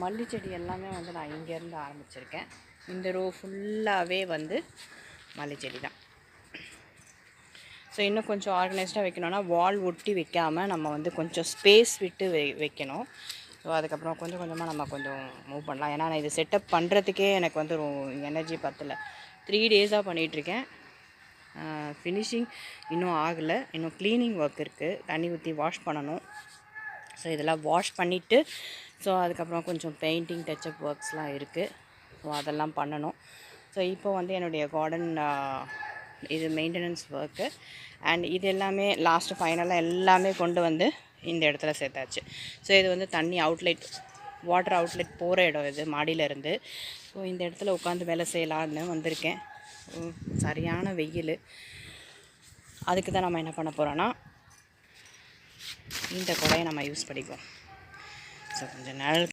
மல்லி செடி எல்லாமே வந்து நான் இங்கேருந்து ஆரம்பிச்சிருக்கேன். இந்த ரோ ஃபுல்லாகவே வந்து மல்லி செடி தான். ஸோ இன்னும் கொஞ்சம் ஆர்கனைஸ்டாக வைக்கணும்னா வால் ஒட்டி வைக்காமல் நம்ம வந்து கொஞ்சம் ஸ்பேஸ் விட்டு வை வைக்கணும். ஸோ அதுக்கப்புறம் கொஞ்சம் கொஞ்சமாக நம்ம கொஞ்சம் மூவ் பண்ணலாம். ஏன்னா நான் இது செட்டப் பண்ணுறதுக்கே எனக்கு வந்து எனர்ஜி பத்தலை. த்ரீ டேஸாக பண்ணிகிட்ருக்கேன் ஃபினிஷிங் இன்னும் ஆகலை. இன்னும் க்ளீனிங் ஒர்க் இருக்குது தண்ணி ஊற்றி வாஷ் பண்ணணும். ஸோ இதெல்லாம் வாஷ் பண்ணிவிட்டு ஸோ அதுக்கப்புறம் கொஞ்சம் பெயிண்டிங் டச்சப் ஒர்க்ஸ்லாம் இருக்குது ஸோ அதெல்லாம் பண்ணணும். ஸோ இப்போ வந்து என்னுடைய கார்டன் இது மெயின்டெனன்ஸ் ஒர்க்கு அண்ட் இது எல்லாமே லாஸ்ட்டு ஃபைனலாக எல்லாமே கொண்டு வந்து இந்த இடத்துல சேர்த்தாச்சு. ஸோ இது வந்து தண்ணி அவுட்லெட் வாட்டர் அவுட்லெட் போகிற இடம் இது மாடியிலேருந்து. ஸோ இந்த இடத்துல உட்காந்து வேலை செய்யலான்னு வந்திருக்கேன். சரியான வெயில். அதுக்கு தான் நம்ம என்ன பண்ண போகிறோன்னா இந்த குடையை நம்ம யூஸ் பண்ணிக்குவோம். ஸோ கொஞ்சம் நிழல்